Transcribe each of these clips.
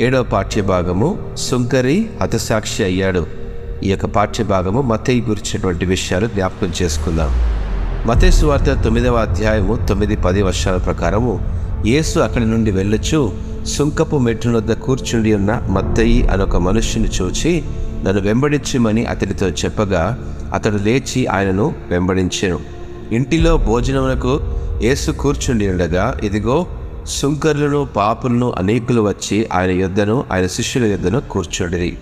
ఏడవ పాఠ్య భాగము సుంకరి హతసాక్షి అయ్యాడు. ఈ యొక్క పాఠ్య భాగము గురించినటువంటి విషయాలు జ్ఞాపకం చేసుకుందాం. మతే వార్త తొమ్మిదవ అధ్యాయము తొమ్మిది పది వర్షాల ప్రకారము యేసు అక్కడి నుండి వెళ్ళొచ్చు సుంకపు మెట్టు వద్ద కూర్చుండి ఉన్న మత్తయి అనొక మనుష్యుని చూచి నన్ను వెంబడించమని అతనితో చెప్పగా అతడు లేచి ఆయనను వెంబడించాను. ఇంటిలో భోజనమునకు యేసు కూర్చుండి ఉండగా ఇదిగో సుంకరులను పాపులను అనేకులు వచ్చి ఆయన యుద్ధను ఆయన శిష్యుల యుద్ధను కూర్చుండిరి.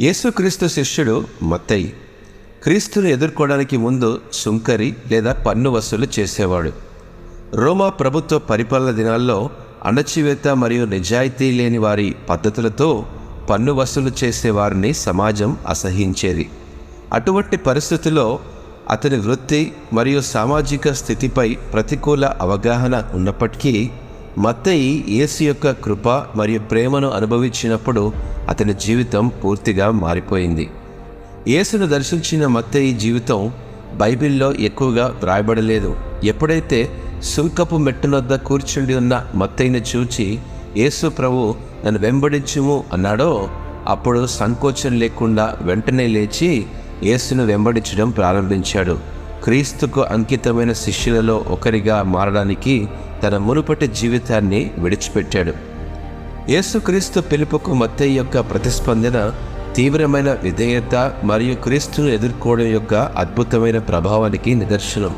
యేసుక్రీస్తు శిష్యుడు మత్తయి క్రీస్తును ఎదుర్కోవడానికి ముందు సుంకరి లేదా పన్ను వసూలు చేసేవాడు. రోమా ప్రభుత్వ పరిపాలన దినాల్లో అణచివేత మరియు నిజాయితీ లేని వారి పద్ధతులతో పన్ను వసూలు చేసే వారిని సమాజం అసహించేది. అటువంటి పరిస్థితుల్లో అతని వృత్తి మరియు సామాజిక స్థితిపై ప్రతికూల అవగాహన ఉన్నప్పటికీ మత్తయి యేసు యొక్క కృప మరియు ప్రేమను అనుభవించినప్పుడు అతని జీవితం పూర్తిగా మారిపోయింది. యేసును దర్శించిన మత్తయి జీవితం బైబిల్లో ఎక్కువగా వ్రాయబడలేదు. ఎప్పుడైతే సుల్కపు మెట్టునొద్ద కూర్చుండి ఉన్న మత్తయిని చూచి యేసు ప్రభు నన్ను వెంబడించుము అన్నాడో అప్పుడు సంకోచం లేకుండా వెంటనే లేచి యేసును వెంబడించడం ప్రారంభించాడు. క్రీస్తుకు అంకితమైన శిష్యులలో ఒకరిగా మారడానికి తన మునుపటి జీవితాన్ని విడిచిపెట్టాడు. యేసుక్రీస్తు పిలుపుకు మత్తయ్య యొక్క ప్రతిస్పందన తీవ్రమైన విధేయత మరియు క్రీస్తును ఎదుర్కోవడం యొక్క అద్భుతమైన ప్రభావానికి నిదర్శనం.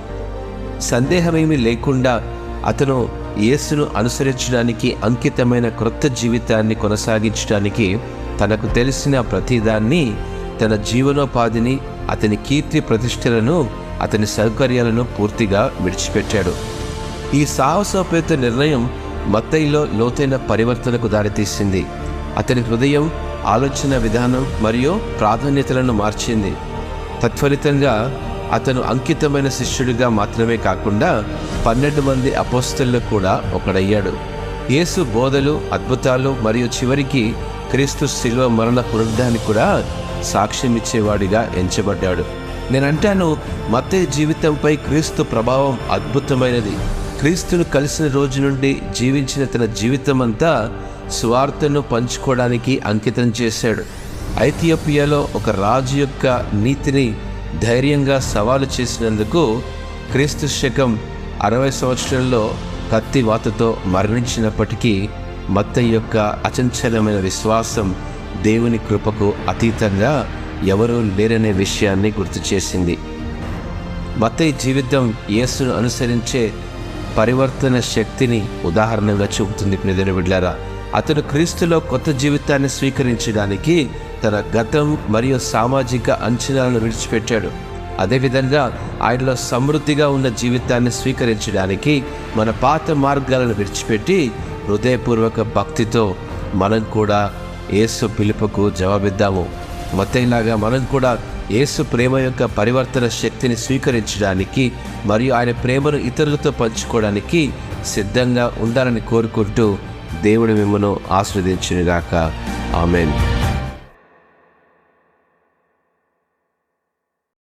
సందేహమేమీ లేకుండా అతను యేసును అనుసరించడానికి అంకితమైన క్రొత్త జీవితాన్ని కొనసాగించడానికి తనకు తెలిసిన ప్రతిదాన్ని తన జీవనోపాధిని అతని కీర్తి ప్రతిష్టలను అతని సౌకర్యాలను పూర్తిగా విడిచిపెట్టాడు. ఈ సాహసోపేత నిర్ణయం మత్తయిలో లోతైన పరివర్తనకు దారితీసింది. అతని హృదయం ఆలోచన విధానం మరియు ప్రాధాన్యతలను మార్చింది. తత్ఫలితంగా అతను అంకితమైన శిష్యుడిగా మాత్రమే కాకుండా పన్నెండు మంది అపోస్తల్లో కూడా ఒకడయ్యాడు. యేసు బోధలు అద్భుతాలు మరియు చివరికి క్రీస్తు శిల్వ మరణ పునరుద్ధాన్ని కూడా సాక్ష్యం ఇచ్చేవాడిగా ఎంచబడ్డాడు. నేనంటాను మత్తయి జీవితంపై క్రీస్తు ప్రభావం అద్భుతమైనది. క్రీస్తును కలిసిన రోజు నుండి జీవించిన తన జీవితం అంతా స్వార్థను పంచుకోవడానికి అంకితం చేశాడు. ఐథియోపియాలో ఒక రాజు యొక్క నీతిని ధైర్యంగా సవాలు చేసినందుకు క్రీస్తు శకం అరవై సంవత్సరంలో కత్తివాతతో మరణించినప్పటికీ మత్త యొక్క అచంచలమైన విశ్వాసం దేవుని కృపకు అతీతంగా ఎవరూ లేరనే విషయాన్ని గుర్తు చేసింది. మత్తయి జీవితం యేసును అనుసరించే పరివర్తన శక్తిని ఉదాహరణగా చూపుతుంది ప్రియమైన బిడ్లారా. అతను క్రీస్తులో కొత్త జీవితాన్ని స్వీకరించడానికి తన గతం మరియు సామాజిక అంచనాలను విడిచిపెట్టాడు. అదేవిధంగా ఆయనలో సమృద్ధిగా ఉన్న జీవితాన్ని స్వీకరించడానికి మన పాత మార్గాలను విడిచిపెట్టి హృదయపూర్వక భక్తితో మనం కూడా ఏసు పిలుపుకు జవాబిద్దాము. మొత్తంలాగా మనం కూడా ఏసు ప్రేమ యొక్క పరివర్తన శక్తిని స్వీకరించడానికి మరియు ఆయన ప్రేమను ఇతరులతో పంచుకోవడానికి సిద్ధంగా ఉండాలని కోరుకుంటూ దేవుడు మిమ్మను ఆస్వాదించినగాక ఆమెన్.